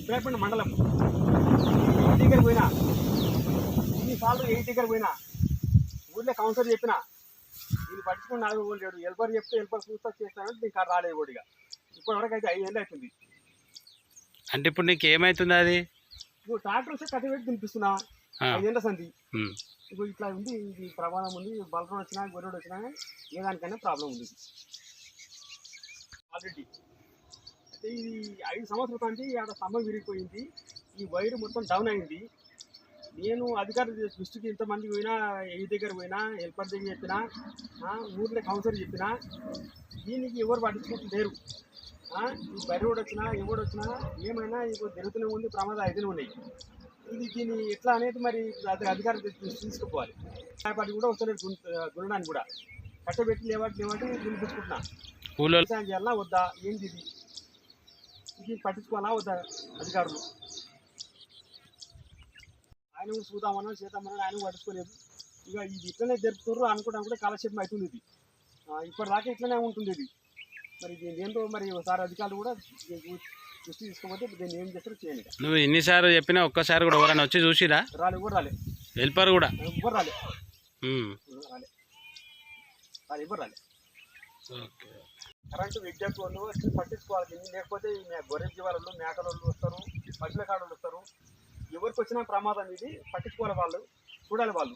ఇబ్రాహీంపేట మండలం. దగ్గర పోయినా. ఇన్నిసార్లు ఎయిట్ దగ్గర పోయినా. ఊర్లో కౌన్సిలర్ చెప్పిన. దీన్ని పట్టించుకుని నాలుగు రోజులు లేడు. ఎల్పర్ చెప్తే ఎల్పర్ చూస్తా చేస్తానంటే కాదు రాలేదు ఓడిగా ఇప్పటి వరకు అయితే ఐదు ఏళ్ళు అవుతుంది. అంటే ఇప్పుడు నీకు ఏమవుతుంది అది? నువ్వు ట్రాక్టర్ వస్తే కట్టి పెట్టి తినిపిస్తున్నా ఐదేళ్ళ సంధి. ఇప్పుడు ఇట్లా ఉంది ఇది ప్రమాదం ఉంది బలరోడ్ వచ్చినా గొర్రెడు వచ్చినా ఏ దానికైనా ప్రాబ్లం ఉంది. ఆల్రెడీ అయితే ఇది ఐదు సంవత్సరాల కంటే ఆడ స్తంభం విరిగిపోయింది ఈ వైర్ మొత్తం డౌన్ అయింది. నేను అధికారుల దృష్టికి ఇంతమంది పోయినా ఏ దగ్గర పోయినా హెల్పర్ దగ్గర చెప్పినా ఆ, ఊర్లో కౌన్సిలర్ చెప్పినా దీనికి ఎవరు పట్టించుకుంటలేరు ఆ, ఈ బరి రోడ్ వచ్చినా ఎవడు వచ్చినా ఏమైనా ఇప్పుడు జరుగుతూనే ఉంది ప్రమాదాలు అయితేనే ఉన్నాయి. ఇది దీన్ని ఎట్లా అనేది మరి దృష్టికి తీసుకుపోవాలి. పది కూడా వస్తలేదు దున్- దున్నడానికి కూడా. కట్టబెట్టి లేవాటి లేవాటి దున్నిపించుకుంటున్నా కూలో వ్యవసాయం చేయాలా వద్దా? ఏంది ఇది? ఇది పట్టించుకోవాలా వద్దా అధికారులు? ఆయన చూద్దామన్నా చేద్దామన్నా ఆయన పట్టించుకోలేదు. ఇక ఇది ఇట్లనే జరుపుతుర్రు అనుకోవడం కూడా కాలక్షేపం అవుతుంది ఇది. ఇప్పటిదాకా ఇట్లనే ఉంటుంది ఇది మరి దీని ఏంటో మరి ఒకసారి అధికారులు కూడా దృష్టి తీసుకోకపోతే దీన్ని ఏం చేస్తారో చేయండి. నువ్వు ఎన్నిసార్లు చెప్పినా ఒక్కసారి కూడా ఎవరైనా వచ్చి చూసిరా? రాలే ఎవరు రాలే హెల్పర్ కూడా? ఎవరు రాలే. రాలే రాలే ఎవరు రాలే ఓకే. కరెంటు విద్యుత్ వాళ్ళు వచ్చి పట్టించుకోవాలి. లేకపోతే ఈ గొర్రె జీవాలు మేకల వాళ్ళు వస్తారు పశువుల కాడలు వస్తారు. ఎవరికి వచ్చినా ప్రమాదం ఇది. పట్టించుకోవాలి వాళ్ళు చూడాలి వాళ్ళు.